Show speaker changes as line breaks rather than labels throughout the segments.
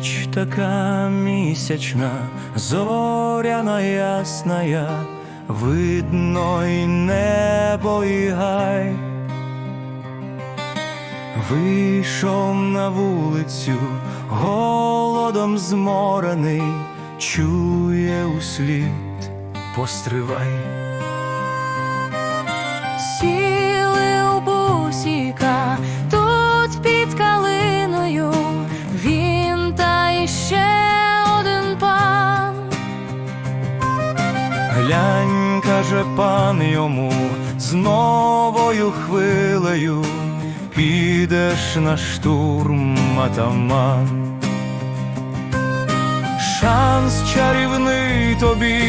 ніч така місячна, зоряна ясная, видно й небо, і гай. Вийшов на вулицю, голодом зморений, чує услід, постривай.
Сіли у бусіка тут під калиною, пан
йому, з новою хвилею підеш на штурм, атаман. Шанс чарівний тобі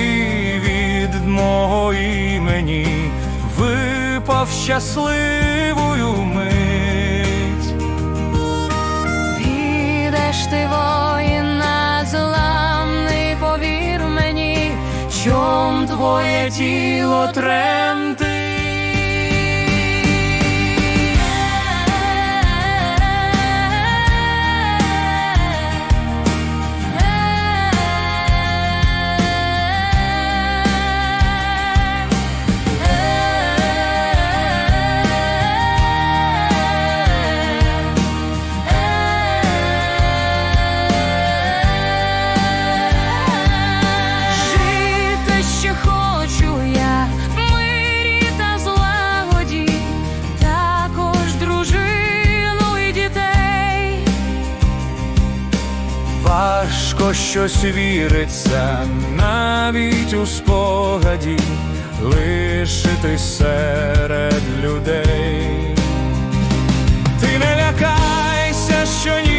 від мого імені випав щасливою мить.
Підеш ти воїна твоє тіло тремтить. Ще хочу я та злагоді, також дружину і дітей.
Важко щось віриться, навіть у спогаді лишитись серед людей. Ти не лякайся, що ніженькі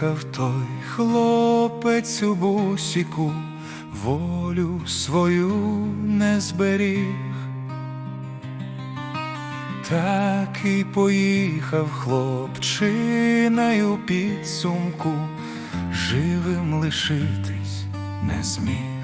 поїхав той хлопець у бусіку, волю свою не зберіг. Так і поїхав хлопчина й у підсумку, живим лишитись не зміг.